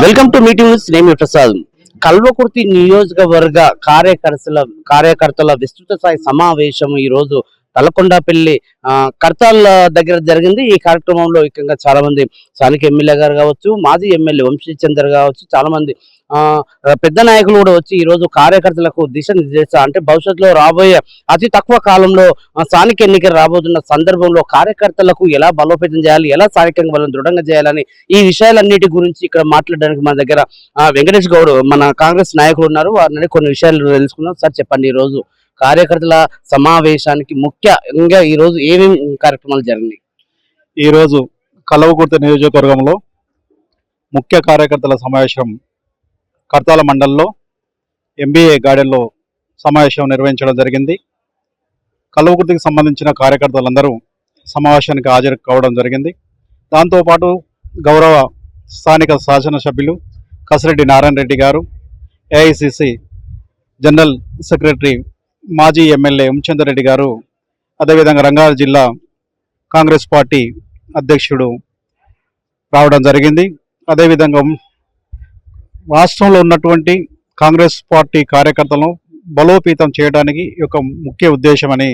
Welcome to meeting news నేను ప్రసాద్ కల్వకుర్తి నియోజకవర్గ కార్యకర్తల కార్యకర్తల విస్తృత స్థాయి సమావేశం ఈ రోజు తలకొండపల్లి కర్తాల్ కర్తాల దగ్గర జరిగింది. ఈ కార్యక్రమంలో ముఖ్యంగా చాలా మంది స్థానిక ఎమ్మెల్యే గారు కావచ్చు మాజీ ఎమ్మెల్యే వంశీచందర్ కావచ్చు చాలా మంది పెద్ద నాయకులు కూడా వచ్చి ఈరోజు కార్యకర్తలకు దిశ నిర్దేశ అంటే భవిష్యత్తులో రాబోయే అతి తక్కువ కాలంలో స్థానిక ఎన్నికలు రాబోతున్న సందర్భంలో కార్యకర్తలకు ఎలా బలోపేతం చేయాలి ఎలా స్థానికంగా వాళ్ళని దృఢంగా చేయాలని ఈ విషయాలన్నిటి గురించి ఇక్కడ మాట్లాడడానికి మన దగ్గర వెంకటేష్ గౌడ్ మన కాంగ్రెస్ నాయకులు ఉన్నారు. వారిని కొన్ని విషయాలు తెలుసుకుందాం. సార్ చెప్పండి ఈరోజు రోజు. కార్యకర్తల సమావేశానికి ముఖ్యంగా ఈరోజు ఏమేమి కార్యక్రమాలు జరిగినాయి? ఈరోజు కలవకుర్త నియోజకవర్గంలో ముఖ్య కార్యకర్తల సమావేశం కర్తాల మండల్లో ఎంబీఏ గార్డెన్లో సమావేశం నిర్వహించడం జరిగింది. కలవకుర్తికి సంబంధించిన కార్యకర్తలందరూ సమావేశానికి హాజరు కావడం జరిగింది. దాంతోపాటు గౌరవ స్థానిక శాసనసభ్యులు Kasireddy Narayana Reddy garu AICC general secretary మాజీ ఎమ్మెల్యే ఉమచంద్ర రెడ్డి గారు అదేవిధంగా రంగారెడ్డి జిల్లా కాంగ్రెస్ పార్టీ అధ్యక్షుడు రావడం జరిగింది. అదేవిధంగా రాష్ట్రంలో ఉన్నటువంటి కాంగ్రెస్ పార్టీ కార్యకర్తలను బలోపేతం చేయడానికి ఈ యొక్క ముఖ్య ఉద్దేశమని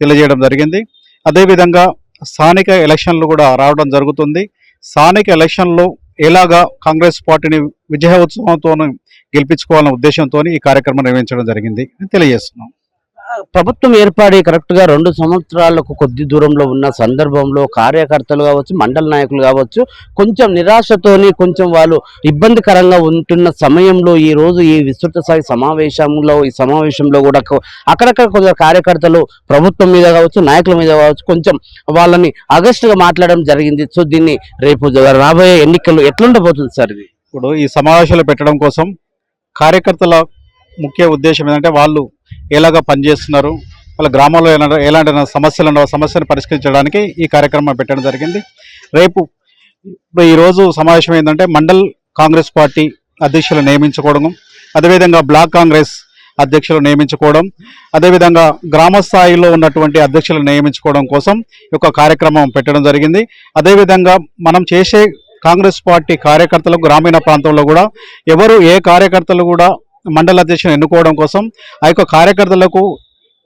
తెలియజేయడం జరిగింది. అదేవిధంగా స్థానిక ఎలక్షన్లు కూడా రావడం జరుగుతుంది. స్థానిక ఎలక్షన్లో ఎలాగా కాంగ్రెస్ పార్టీని విజయోత్సవంతో గెలిపించుకోవాలనే ఉద్దేశంతో ఈ కార్యక్రమం నిర్వహించడం జరిగింది తెలియజేస్తున్నాం. ప్రభుత్వం ఏర్పడి కరెక్ట్గా రెండు సంవత్సరాలకు కొద్ది దూరంలో ఉన్న సందర్భంలో కార్యకర్తలు కావచ్చు మండల నాయకులు కావచ్చు కొంచెం నిరాశతోని కొంచెం వాళ్ళు ఇబ్బందికరంగా ఉంటున్న సమయంలో ఈ రోజు ఈ విస్తృత స్థాయి సమావేశంలో ఈ సమావేశంలో కూడా అక్కడక్కడ కొందరు కార్యకర్తలు ప్రభుత్వం మీద కావచ్చు నాయకుల మీద కావచ్చు కొంచెం వాళ్ళని ఆగస్టుగా మాట్లాడడం జరిగింది. సో దీన్ని రేపు రాబోయే ఎన్నికలు ఎట్లుండబోతుంది సార్ ఇది? ఇప్పుడు ఈ సమావేశాలు పెట్టడం కోసం కార్యకర్తల ముఖ్య ఉద్దేశం ఏంటంటే వాళ్ళు ఎలాగ పనిచేస్తున్నారు వాళ్ళ గ్రామంలో ఎలాంటి ఎలాంటి సమస్యలు ఉండవు సమస్యను పరిష్కరించడానికి ఈ కార్యక్రమం పెట్టడం జరిగింది. రేపు ఇప్పుడు ఈరోజు సమావేశం ఏంటంటే మండల్ కాంగ్రెస్ పార్టీ అధ్యక్షులు నియమించుకోవడం అదేవిధంగా బ్లాక్ కాంగ్రెస్ అధ్యక్షులు నియమించుకోవడం అదేవిధంగా గ్రామ స్థాయిలో ఉన్నటువంటి అధ్యక్షులు నియమించుకోవడం కోసం ఈ కార్యక్రమం పెట్టడం జరిగింది. అదేవిధంగా మనం చేసే కాంగ్రెస్ పార్టీ కార్యకర్తలకు గ్రామీణ ప్రాంతంలో కూడా ఎవరు ఏ కార్యకర్తలు కూడా మండల అధ్యక్షుని ఎన్నుకోవడం కోసం ఆ యొక్క కార్యకర్తలకు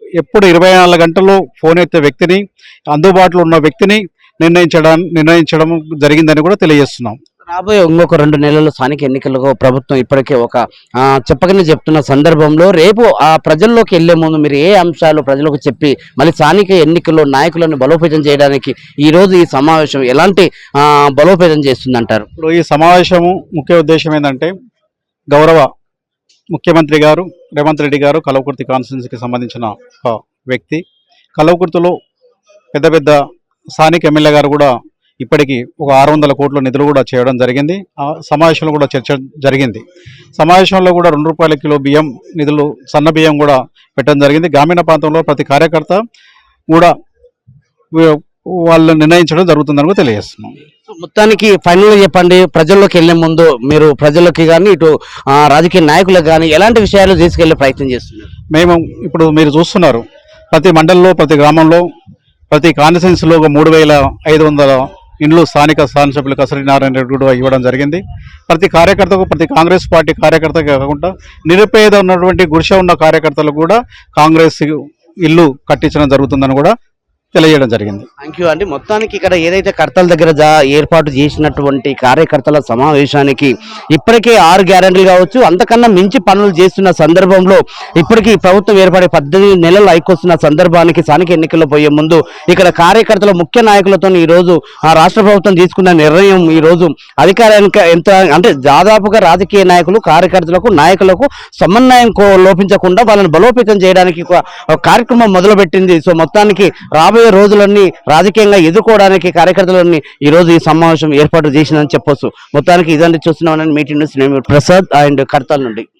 ఎప్పుడు ఇరవై నాలుగు గంటలు ఫోన్ ఎత్తే వ్యక్తిని అందుబాటులో ఉన్న వ్యక్తిని నిర్ణయించడం నిర్ణయించడం జరిగిందని కూడా తెలియజేస్తున్నాం. రాబోయే ఇంకొక రెండు నెలల్లో స్థానిక ఎన్నికలకు ప్రభుత్వం ఇప్పటికే ఒక చెప్పకనే చెప్తున్న సందర్భంలో రేపు ఆ ప్రజల్లోకి వెళ్ళే ముందు మీరు ఏ అంశాలు ప్రజలకు చెప్పి మళ్ళీ స్థానిక ఎన్నికల్లో నాయకులను బలోపేతం చేయడానికి ఈరోజు ఈ సమావేశం ఎలాంటి బలోపేతం చేస్తుందంటారు? ఇప్పుడు ఈ సమావేశము ముఖ్య ఉద్దేశం ఏంటంటే గౌరవ ముఖ్యమంత్రి గారు రేవంత్ రెడ్డి గారు కలవకుర్తి కాన్స్టిట్యున్సీకి సంబంధించిన ఒక వ్యక్తి. కలవకుర్తిలో పెద్ద పెద్ద స్థానిక ఎమ్మెల్యే గారు కూడా ఇప్పటికీ ఒక ఆరు వందల కోట్ల నిధులు కూడా చేయడం జరిగింది. ఆ సమావేశంలో కూడా చర్చ జరిగింది. సమావేశంలో కూడా రెండు రూపాయల కిలో బియ్యం నిధులు సన్న బియ్యం కూడా పెట్టడం జరిగింది. గ్రామీణ ప్రాంతంలో ప్రతి కార్యకర్త కూడా వాళ్ళు నిర్ణయించడం జరుగుతుందని కూడా తెలియజేస్తున్నాం. మొత్తానికి ఫైనల్ చెప్పండి ప్రజల్లోకి వెళ్ళే ముందు మీరు ప్రజలకి కానీ ఇటు రాజకీయ నాయకులకు కానీ ఎలాంటి విషయాలు తీసుకెళ్ళే ప్రయత్నం చేస్తున్నారు? మేము ఇప్పుడు మీరు చూస్తున్నారు ప్రతి మండలంలో ప్రతి గ్రామంలో ప్రతి కాన్స్టిట్యున్సీలో ఒక మూడు వేల ఐదు వందల ఇండ్లు స్థానిక శాసనసభ్యులు కసరి నారాయణ రెడ్డి కూడా ఇవ్వడం జరిగింది. ప్రతి కార్యకర్తకు ప్రతి కాంగ్రెస్ పార్టీ కార్యకర్తకు కాకుండా నిరుపేద ఉన్నటువంటి గుడిసె ఉన్న కార్యకర్తలకు కూడా కాంగ్రెస్ ఇల్లు కట్టించడం జరుగుతుందని కూడా తెలియజేయడం జరిగింది. థ్యాంక్ యూ అండి. మొత్తానికి ఇక్కడ ఏదైతే కర్తల దగ్గర ఏర్పాటు చేసినటువంటి కార్యకర్తల సమావేశానికి ఇప్పటికే ఆరు గ్యారంటీలు కావచ్చు అంతకన్నా మించి పనులు చేస్తున్న సందర్భంలో ఇప్పటికీ ప్రభుత్వం ఏర్పడే పద్దెనిమిది నెలలు అయికొస్తున్న సందర్భానికి స్థానిక ఎన్నికల్లో పోయే ముందు ఇక్కడ కార్యకర్తల ముఖ్య నాయకులతో ఈ రోజు ఆ రాష్ట్ర ప్రభుత్వం తీసుకున్న నిర్ణయం ఈ రోజు అధికారానికి ఎంత అంటే దాదాపుగా రాజకీయ నాయకులు కార్యకర్తలకు నాయకులకు సమన్వయం లోపించకుండా వాళ్ళని బలోపేతం చేయడానికి కార్యక్రమం మొదలుపెట్టింది. సో మొత్తానికి రాబోయే రోజులన్నీ రాజకీయంగా ఎదుర్కోవడానికి కార్యకర్తలన్నీ ఈ రోజు ఈ సమావేశం ఏర్పాటు చేసిందని చెప్పొచ్చు. మొత్తానికి ఇదంతా చూస్తున్నామని మీటింగ్ నుంచి నేను ప్రసాద్ అండ్ కర్తాల్ నుండి.